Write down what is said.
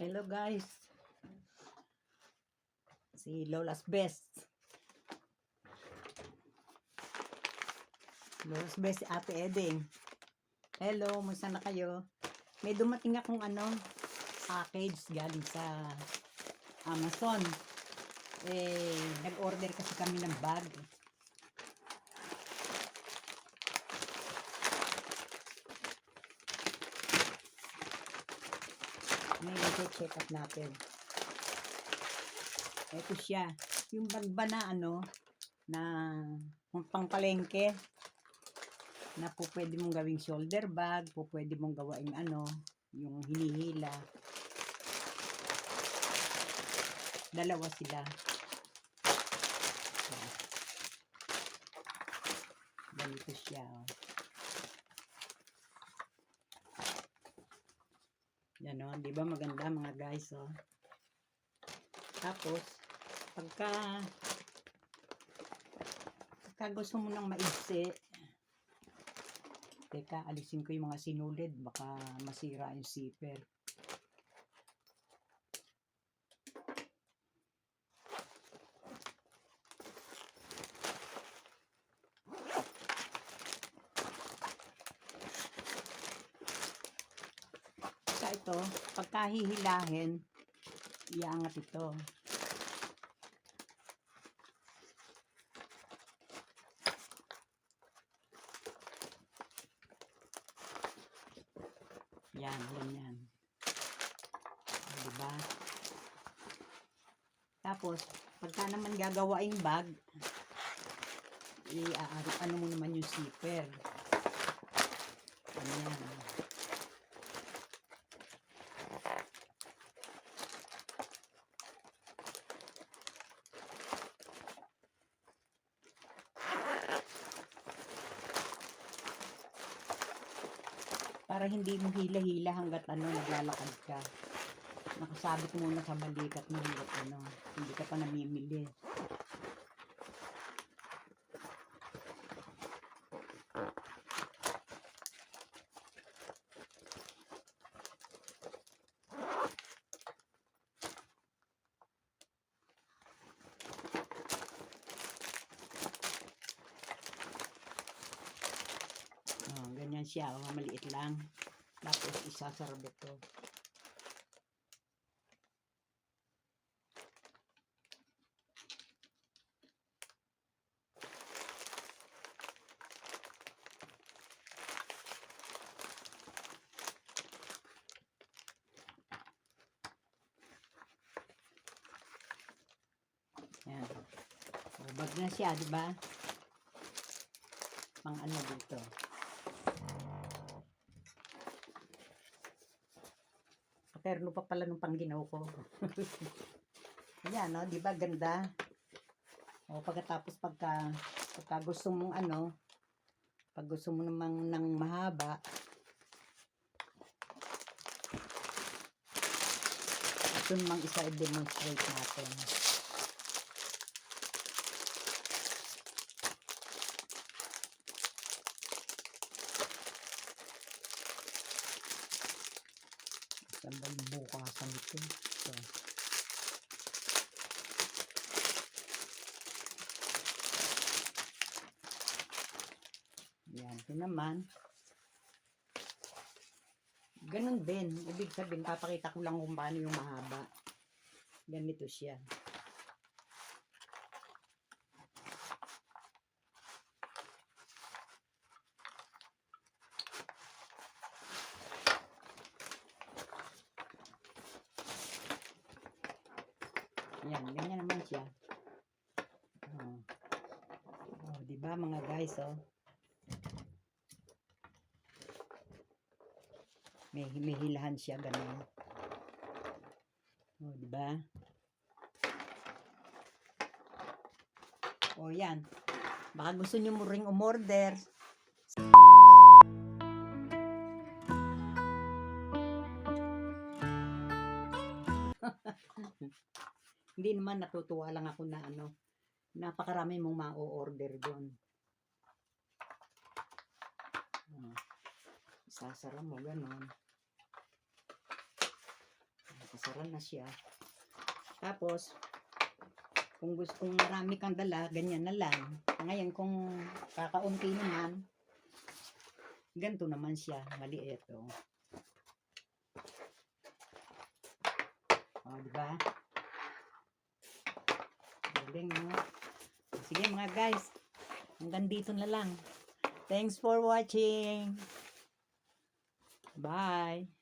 Hello guys. Si Lola's Best. Lola's Best si Ate Eding. Hello, musta na kayo? May dumating akong ano, package galing sa Amazon. Eh, nag-order kasi kami ng bag. Ngayon, check up natin. Ito siya. Yung bag ba na ano, na pangpalengke, na po pwede mong gawing shoulder bag, po pwede mong gawaing ano, yung hinihila. Dalawa sila. Ganito siya. Oh. Yan o, di ba maganda mga guys oh. Tapos, pagka pagka gusto mo nang maigsi, teka, alisin ko yung mga sinulid, baka masira yung zipper. Sa ito, pagka hihilahin, iangat ito. Yan, ganyan. Diba? Tapos, pagka naman gagawaing bag, i ano mo naman yung zipper. Ganyan. Para hindi mo hila-hila hanggat ano naglalakad ka. Nakasabit muna sa balikat mo hanggat ano, hindi ka pa namimili. Oh, ganyan siya, oh, maliit lang. Tapos isasarap ito. Yan. Oh, bag na siya, di ba? Pang ano dito. Paterno pa pala nung pangginaw ko. Ayan, no? Di ba ganda? O, pagkatapos pagka, pagka gusto mong ano, pag gusto mo namang ng mahaba, ito namang isa i-demonstrate natin. Yung bukasan ito? Ito. Yan. Ito naman. Ganun din. Ibig sabihin, papakita ko lang kung paano yung mahaba. Ganito siya. Yan, ganyan naman siya. Oh. Oh, 'di ba mga guys, oh. May may hilahan siya ganun. Oh, 'di ba? Oh, yan. Baka gusto niyo mo ring umorder. Hindi naman natutuwa lang ako na ano, napakarami mong ma-order doon. Oh. Isasara mo, ganon. Sara na siya. Tapos, kung gusto kung marami kang dala, ganyan na lang. Ngayon, kung kakaunti naman, ganito naman siya, maliit. Oh. Oh, di ba? Galing, no? Sige mga guys, hanggang dito na lang. Thanks for watching. Bye.